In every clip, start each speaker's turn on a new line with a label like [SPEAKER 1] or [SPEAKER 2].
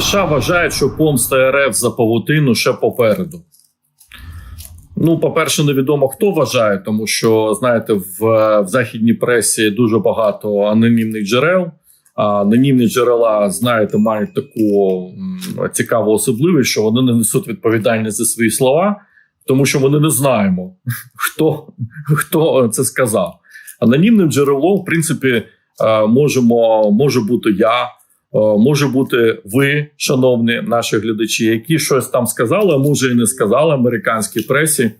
[SPEAKER 1] США вважають, що помста РФ за павутину ще попереду. Ну, по-перше, невідомо хто вважає, тому що, знаєте, в, в західній пресі дуже багато анонімних джерел. А анонімні джерела, знаєте, мають таку цікаву особливість, що вони не несуть відповідальність за свої слова, тому що ми не знаємо, хто, хто це сказав. Анонімним джерелом, в принципі, е, можемо, може бути я, може бути ви, шановні наші глядачі, які щось там сказали, а може і не сказали американській пресі,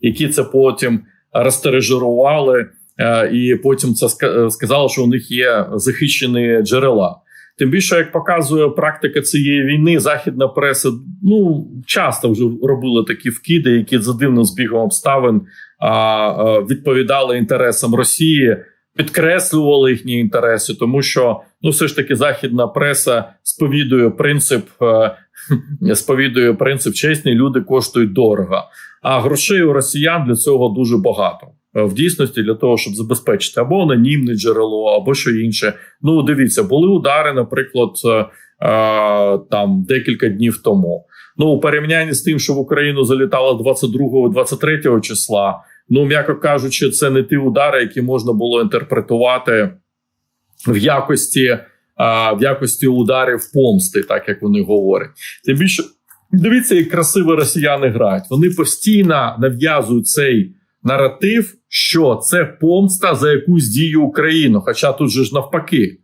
[SPEAKER 1] які це потім розтережирували, е, і потім це ска- сказали, що у них є захищені джерела. Тим більше, як показує практика цієї війни, західна преса ну часто вже робила такі вкиди, які за дивним збігом обставин а, відповідали інтересам Росії, підкреслювали їхні інтереси, тому що ну все ж таки західна преса сповідує принцип, е, сповідує принцип чесні люди коштують дорого. А грошей у росіян для цього дуже багато. Е, В дійсності для того, щоб забезпечити або анонімне джерело, або що інше. Ну, дивіться, були удари, наприклад, е, там декілька днів тому. Ну, у порівнянні з тим, що в Україну залітало 22-23 числа. Ну, м'яко кажучи, це не ті удари, які можна було інтерпретувати в якості, в якості ударів помсти, так як вони говорять. Тим більше дивіться, як красиво росіяни грають. Вони постійно нав'язують цей наратив, що це помста за якусь дію України. Хоча тут же ж навпаки.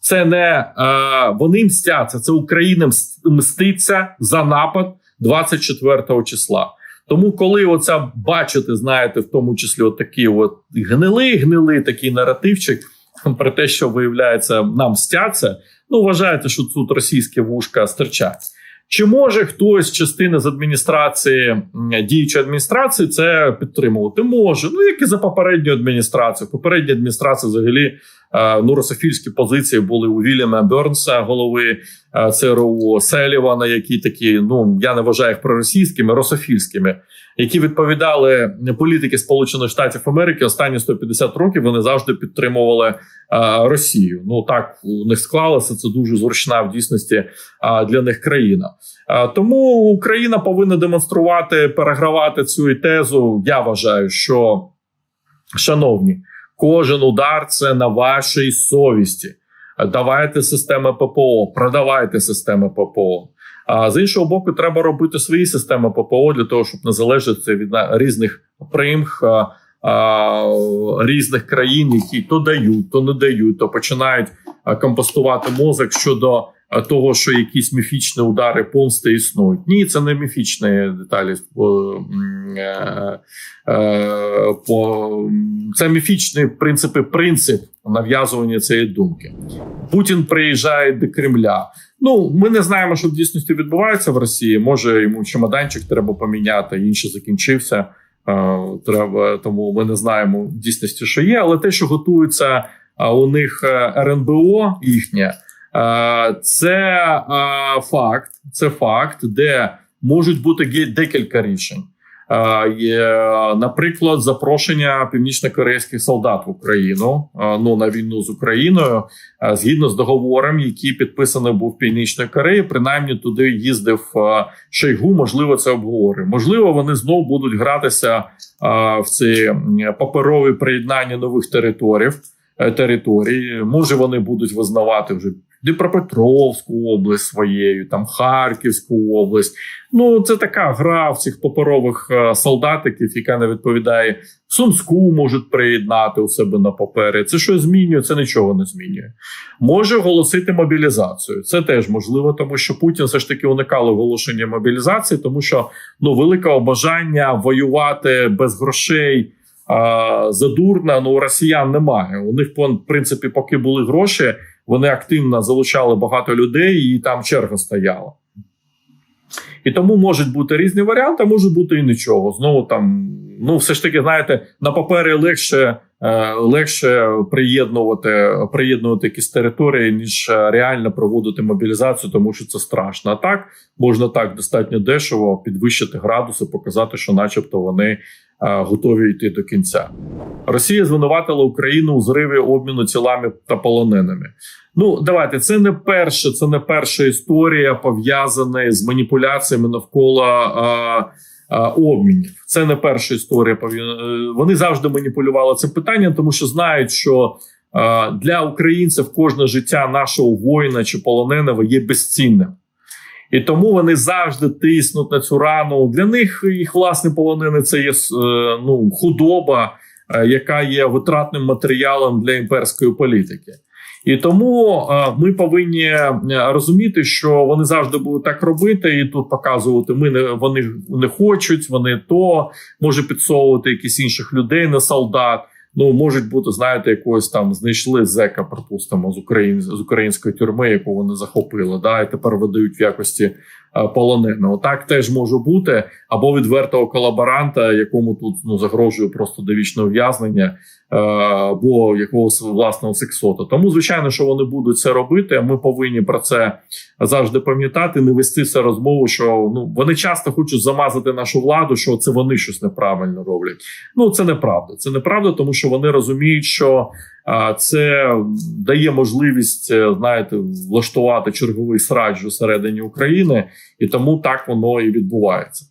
[SPEAKER 1] Це не е, вони мстяться, це Україна мс- мститься за напад 24 числа. Тому, коли оця бачите, знаєте, в тому числі от такі от гнили, гнили такий наративчик про те, що виявляється, нам мстяться, ну вважаєте, що тут російські вушка стирчать. Чи може хтось з частини з адміністрації діючої адміністрації це підтримувати? Може, ну як і за попередню адміністрацію. Попередня адміністрація взагалі е, ну русофільські позиції були у Вільяма Бернса, голови е, ЦРУ Селівана, які такі, ну я не вважаю їх проросійськими, русофільськими, які відповідали політики Сполучених Штатів Америки останні 150 років. Вони завжди підтримували е, Росію. Ну так у них склалося. Це дуже зручна в дійсності е, для них країна. Е, Тому Україна повинна демонструвати, перегравати цю тезу. Я вважаю, що шановні, кожен удар це на вашій совісті. Давайте системи ППО, продавайте системи ППО. А з іншого боку, треба робити свої системи ППО для того, щоб не залежати від різних примх а, а, різних країн, які то дають, то не дають, то починають компостувати мозок щодо того, що якісь міфічні удари помсти існують. Ні, це не міфічні деталі. Е, е, це міфічний в принципі принцип нав'язування цієї думки. Путін приїжджає до Кремля. Ну, ми не знаємо, що в дійсності відбувається в Росії. Може, йому чемоданчик треба поміняти, інший закінчився. Е, треба, тому ми не знаємо в дійсності, що є. Але те, що готується е, у них е, РНБО їхнє, е, це е, факт. Це факт, де можуть бути декілька рішень. Е, наприклад, запрошення північно-корейських солдат в Україну е, ну на війну з Україною, е, згідно з договором, який підписаний був в Північної Кореї, принаймні туди їздив е, Шойгу. Можливо, це обговорює. Можливо, вони знову будуть гратися е, в ці паперові приєднання нових територій. е, Територій, може, вони будуть визнавати вже Дніпропетровську область своєю, там Харківську область. Ну, це така гра в цих паперових е, солдатиків, яка не відповідає. Сумську можуть приєднати у себе на папері. Це що змінює? Це нічого не змінює. Може оголосити мобілізацію. Це теж можливо, тому що Путін все ж таки уникав оголошення мобілізації, тому що ну великого бажання воювати без грошей. А, задурно, ну у росіян немає. У них в принципі, поки були гроші, вони активно залучали багато людей, і там черга стояла. І тому можуть бути різні варіанти, може бути і нічого. Знову там, ну все ж таки, знаєте, на папері легше, е, легше приєднувати, приєднувати якісь території, ніж е, реально проводити мобілізацію, тому що це страшно. А так можна так достатньо дешево підвищити градуси, показати, що, начебто, вони готові йти до кінця. Росія звинуватила Україну у зриві обміну тілами та полоненими. Ну давайте це не перше, це не перша історія пов'язана з маніпуляціями навколо а, а, обмінів. Це не перша історія. Вони завжди маніпулювали цим питанням, тому що знають, що а, для українців кожне життя нашого воїна чи полоненого є безцінним. І тому вони завжди тиснуть на цю рану. Для них їх власне полонини це є е, ну, худоба, е, яка є витратним матеріалом для імперської політики. І тому е, ми повинні розуміти, що вони завжди будуть так робити, і тут показувати. Ми не вони не хочуть. Вони то може підсовувати якісь інших людей на солдат. Ну можуть бути, знаєте, якогось там знайшли зека, припустимо, з України з української тюрми, яку вони захопили, да, і тепер видають в якості полоненого. Так теж може бути, або відвертого колаборанта, якому тут ну загрожує просто довічне ув'язнення, е, або якогось власного сексота. Тому звичайно, що вони будуть це робити. Ми повинні про це завжди пам'ятати, не вести це розмову. Що ну вони часто хочуть замазати нашу владу, що це вони щось неправильно роблять. Ну це неправда. Це неправда, тому що вони розуміють, що це дає можливість, е, знаєте, влаштувати черговий срач усередині України, і тому так воно і відбувається.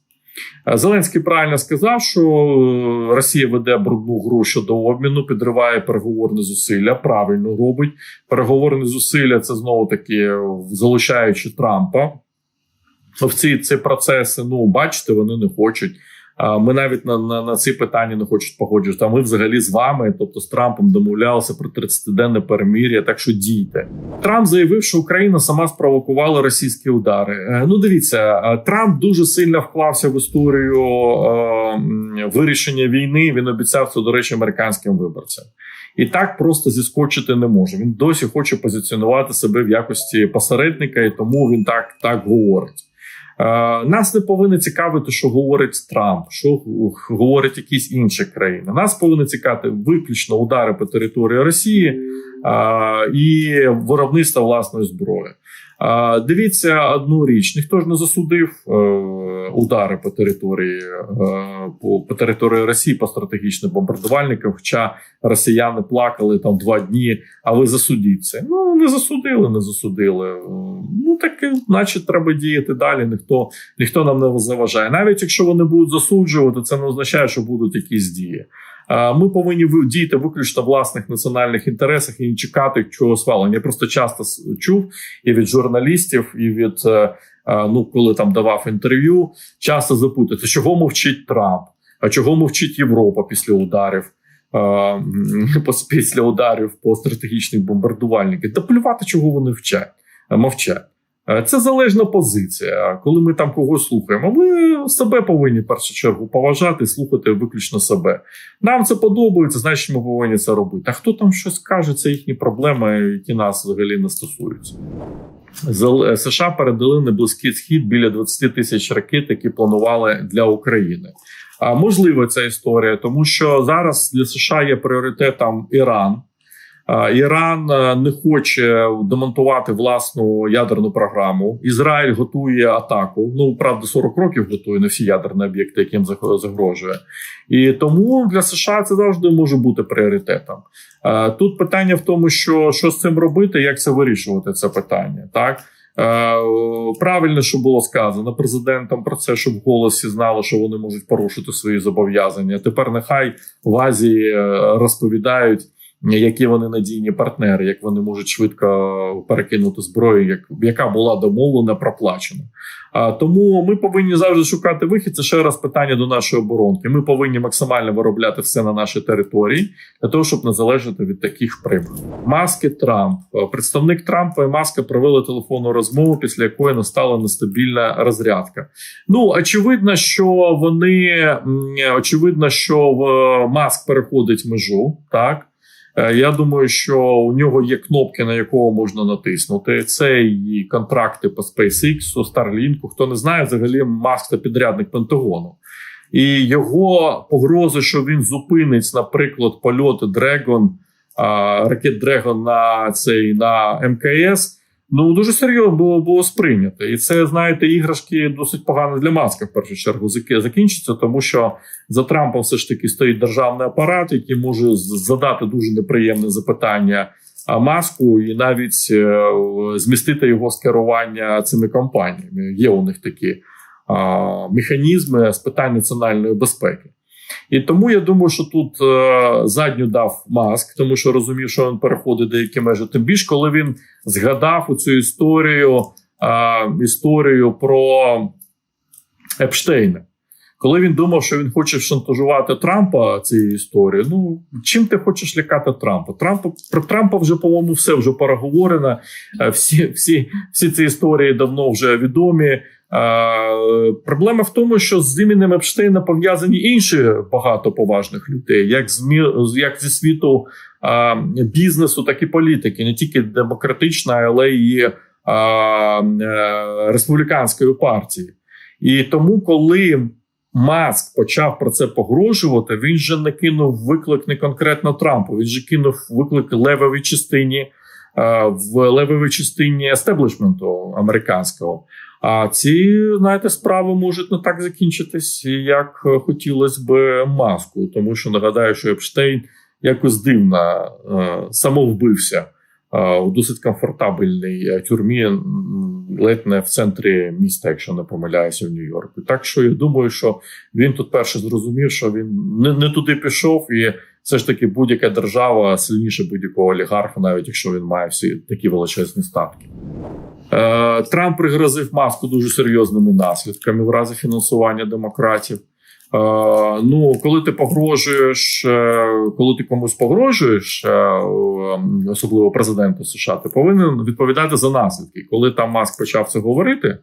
[SPEAKER 1] Е, Зеленський правильно сказав, що е, Росія веде брудну гру щодо обміну, підриває переговорні зусилля. Правильно робить переговорні зусилля. Це знову таки залучаючи Трампа в ці, ці процеси. Ну бачите, вони не хочуть. Ми навіть на на, на ці питання не хочуть погоджуватися. А ми взагалі з вами, тобто з Трампом, домовлялися про 30-денне перемир'я. Так що дійте. Трамп заявив, що Україна сама спровокувала російські удари. Е, Ну, дивіться, е, Трамп дуже сильно вклався в історію е, вирішення війни. Він обіцяв це, до речі, американським виборцям. І так просто зіскочити не може. Він досі хоче позиціонувати себе в якості посередника, і тому він так, так говорить. Е, Нас не повинно цікавити, що говорить Трамп, що г- говорять якісь інші країни. Нас повинно цікавити виключно удари по території Росії е, і виробництво власної зброї. Дивіться одну річ: ніхто ж не засудив е, удари по території е, по, території Росії по стратегічним бомбардувальникам. Хоча росіяни плакали там два дні. А ви засудіть це? Ну не засудили, не засудили. Ну так, значить, треба діяти далі. Ніхто ніхто нам не заважає. Навіть якщо вони будуть засуджувати, це не означає, що будуть якісь дії. Ми повинні ви- діяти виключно власних національних інтересах і не чекати чогось валення. Я просто часто чув і від журналістів, і від е, е, ну, коли там давав інтерв'ю, часто запитують, чого мовчить Трамп, а чого мовчить Європа після ударів. е, Після ударів по стратегічних бомбардувальниках. Та плювати, чого вони вчать, мовчать. Е, Це залежна позиція. Коли ми там когось слухаємо, ми себе повинні в першу чергу поважати, слухати виключно себе. Нам це подобається, значить ми повинні це робити. А хто там щось каже, це їхні проблеми, які нас взагалі не стосуються. Е, США передали на близький схід біля 20 тисяч ракет, які планували для України. А можлива ця історія, тому що зараз для США є пріоритетом Іран. Іран е, не хоче демонтувати власну ядерну програму. Ізраїль готує атаку. Ну правда, 40 років готує на всі ядерні об'єкти, яким заг- загрожує. І тому для США це завжди може бути пріоритетом. Е, Тут питання в тому, що що з цим робити, як це вирішувати це питання, так. Е, Правильно, що було сказано президентом про це, щоб в голосі знали, що вони можуть порушити свої зобов'язання. Тепер нехай в Азії розповідають, які вони надійні партнери, як вони можуть швидко перекинути зброю, як яка була домовлена, проплачена. А тому ми повинні завжди шукати вихід. Це ще раз питання до нашої оборонки. Ми повинні максимально виробляти все на нашій території для того, щоб не залежати від таких впливів. Маски Трамп, Е, представник Трампа і Маска провели телефонну розмову, після якої настала нестабільна розрядка. Ну очевидно, що вони очевидно, що в Маск переходить межу, так. Е, Я думаю, що у нього є кнопки, на якого можна натиснути. Це і контракти по SpaceX, Starlink. Хто не знає, взагалі Маск це підрядник Пентагону. І його погрози, що він зупинить, наприклад, польоти Dragon, ракет Dragon на цей на МКС. Ну дуже серйозно було було сприйнято, і це знаєте, іграшки досить погано для маска. В першу чергу закінчиться, тому що за Трампом все ж таки стоїть державний апарат, який може задати дуже неприємне запитання маску, і навіть е, змістити його з керування цими компаніями. Є у них такі механізми з питань національної безпеки. І тому я думаю, що тут е, задню дав маск, тому що розумів, що він переходить деякі межі. Тим більше, коли він згадав у цю історію е, історію про Епштейна. Коли він думав, що він хоче шантажувати Трампа цією історією, ну чим ти хочеш лякати Трампа? Трампа про Трампа вже по-моєму все вже переговорено. Е, всі всі, всі ці історії давно вже відомі. Проблема в тому, що з іменем Епштейна пов'язані інші багато поважних людей, як з як зі світу а, бізнесу, так і політики, не тільки демократичної, але й а, е, республіканської партії. І тому, коли Маск почав про це погрожувати, він же не кинув виклик не конкретно Трампу. Він же кинув виклик левовій частині в левовій частині естеблішменту американського. А ці знаєте, справи можуть не так закінчитись, як хотілося б маску, тому що нагадаю, що Епштейн якось дивно е, самовбився е, у досить комфортабельній тюрмі, ледь не в центрі міста, якщо не помиляюся, в Нью-Йорку. Так що я думаю, що він тут перше зрозумів, що він не, не туди пішов, і все ж таки будь-яка держава сильніше будь-якого олігарха, навіть якщо він має всі такі величезні статки. Е, Трамп пригрозив маску дуже серйозними наслідками в разі фінансування демократів. Е, ну, коли ти погрожуєш, е, коли ти комусь погрожуєш, особливо президенту США, ти повинен відповідати за наслідки. Коли там маск почав це говорити,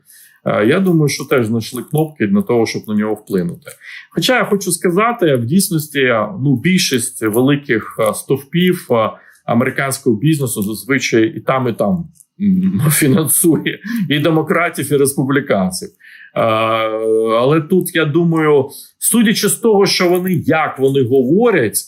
[SPEAKER 1] я думаю, що теж знайшли кнопки для того, щоб на нього вплинути. Хоча я хочу сказати, в дійсності ну більшість великих стовпів американського бізнесу зазвичай і там, і там фінансує і демократів, і республіканців. Але тут я думаю, судячи з того, що вони як вони говорять,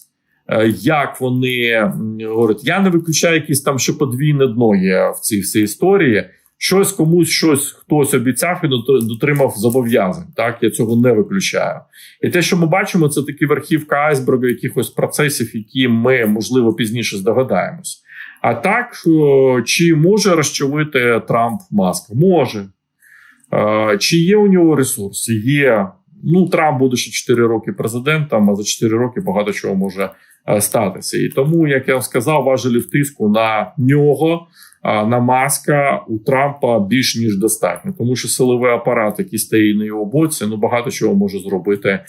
[SPEAKER 1] е, як вони говорять, я не виключаю якісь там ще подвійне дно є в цій всій історії. Щось комусь щось хтось обіцяв і дотримав зобов'язань. Так я цього не виключаю. І те, що ми бачимо, це такі верхівка айсбергу, якихось процесів, які ми можливо пізніше здогадаємось. А так, чи може розчавити Трамп Маск? Може. Чи є у нього ресурси? Є. Ну, Трамп буде ще 4 роки президентом, а за 4 роки багато чого може е, статися. І тому, як я сказав, важелів тиску на нього, на маска у Трампа більш ніж достатньо, тому що силовий апарат, який стоїть на його боці, ну багато чого може зробити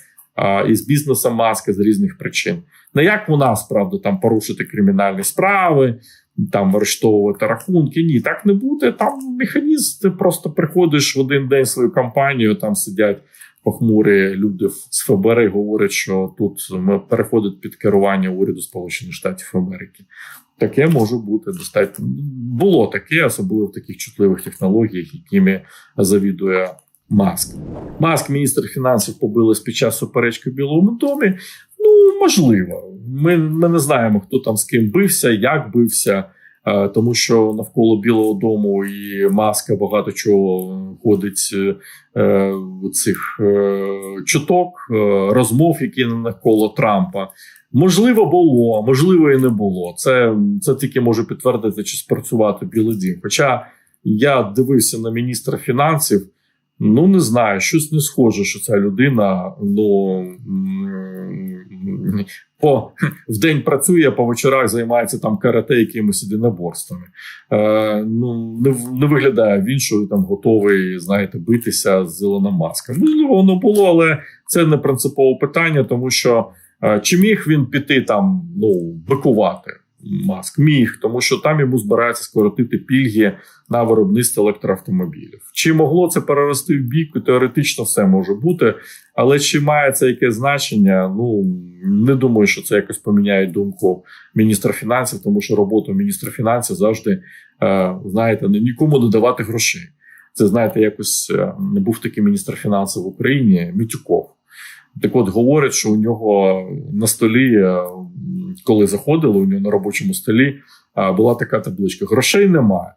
[SPEAKER 1] із бізнесом маски з різних причин. Не як у нас правда там порушити кримінальні справи, там арештовувати рахунки. Ні, так не буде. Там механізм. Ти просто приходиш в один день свою компанію, там сидять похмурі люди з ФБР і говорять, що тут переходить під керування уряду Сполучених Штатів Америки. Таке може бути достатньо. Було таке, особливо в таких чутливих технологіях, якими завідує. Маск маск, міністр фінансів побили під час суперечки в Білому домі. Можливо, ми ми не знаємо, хто там з ким бився, як бився, е, тому що навколо Білого Дому і маска багато чого ходить е, цих е, чуток, розмов, які навколо Трампа. Можливо, було, можливо, і не було. Це це тільки може підтвердити чи спрацювати Білий Дім. Хоча я дивився на міністра фінансів. Ну не знаю, щось не схоже, що ця людина ну по в день працює, а по вечорах займається там карате якимось єдиноборствами. Е, Ну не не виглядає він, що там готовий, знаєте, битися з Ілоном Маском. Можливо, воно було, але це не принципове питання, тому що е, чи міг він піти там ну бикувати? Маск міг, тому що там йому збираються скоротити пільги на виробництво електроавтомобілів. Чи могло це перерости в бік? Теоретично все може бути, але чи має це якесь значення? Ну не думаю, що це якось поміняє думку міністра фінансів, тому що роботу міністра фінансів завжди е, знаєте, не нікому додавати грошей. Це знаєте, якось не був такий міністр фінансів в Україні Мітюков. Так от говорять, що у нього на столі, е, коли заходили, у нього на робочому столі була така табличка: грошей немає.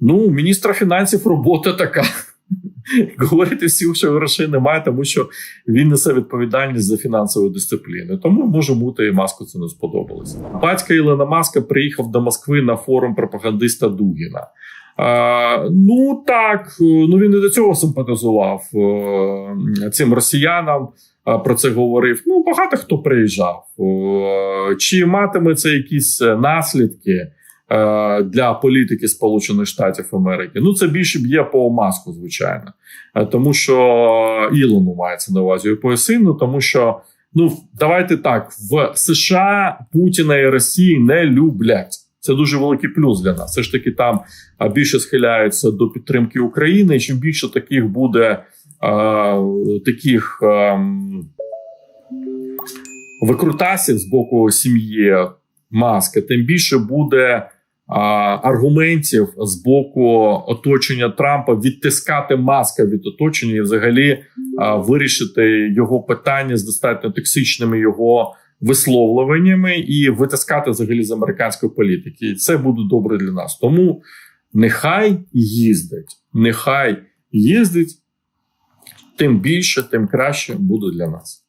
[SPEAKER 1] Ну, міністра фінансів робота така. Говорити всім, що грошей немає, тому що він несе відповідальність за фінансову дисципліну. Тому може бути і маску це не сподобалося. Батька Ілона Маска приїхав до Москви на форум пропагандиста Дугіна. А, ну так, ну він і до цього симпатизував е, цим росіянам. А, Про це говорив. Ну, багато хто приїжджав. Е, Чи матиме це якісь наслідки е, для політики Сполучених Штатів Америки? Ну, це більше б'є по маску, звичайно. Е, Тому що Ілону мається на увазі і по сину, тому що ну давайте так: в США Путіна і Росії не люблять. Це дуже великий плюс для нас. Все ж таки, там більше схиляються до підтримки України. І чим більше таких буде таких викрутасів з боку сім'ї маски, тим більше буде аргументів з боку оточення Трампа відтискати маска від оточення і взагалі вирішити його питання з достатньо токсичними його висловлюваннями і витискати взагалі з американської політики. І це буде добре для нас. Тому нехай їздить, нехай їздить, тим більше, тим краще буде для нас.